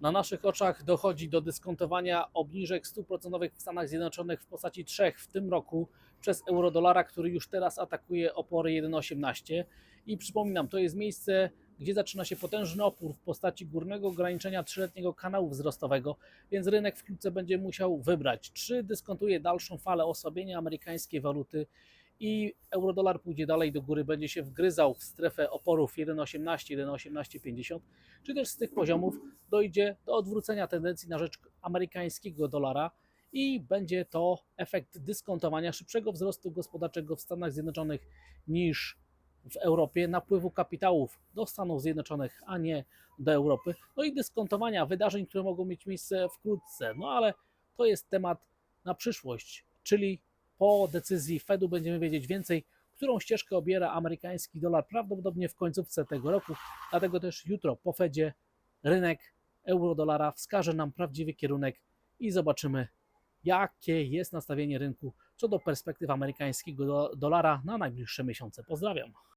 Na naszych oczach dochodzi do dyskontowania obniżek stóp procentowych w Stanach Zjednoczonych w postaci trzech w tym roku przez eurodolara, który już teraz atakuje opory 1,18. I przypominam, to jest miejsce, gdzie zaczyna się potężny opór w postaci górnego ograniczenia trzyletniego kanału wzrostowego, więc rynek wkrótce będzie musiał wybrać, czy dyskontuje dalszą falę osłabienia amerykańskiej waluty i eurodolar pójdzie dalej do góry, będzie się wgryzał w strefę oporów 1,18, 1,1850, czy też z tych poziomów dojdzie do odwrócenia tendencji na rzecz amerykańskiego dolara i będzie to efekt dyskontowania szybszego wzrostu gospodarczego w Stanach Zjednoczonych niż w Europie, napływu kapitałów do Stanów Zjednoczonych, a nie do Europy, no i dyskontowania wydarzeń, które mogą mieć miejsce wkrótce. No ale to jest temat na przyszłość, czyli po decyzji Fedu będziemy wiedzieć więcej, którą ścieżkę obiera amerykański dolar prawdopodobnie w końcówce tego roku. Dlatego też jutro po Fedzie rynek euro-dolara wskaże nam prawdziwy kierunek i zobaczymy, jakie jest nastawienie rynku co do perspektyw amerykańskiego do- dolara na najbliższe miesiące. Pozdrawiam.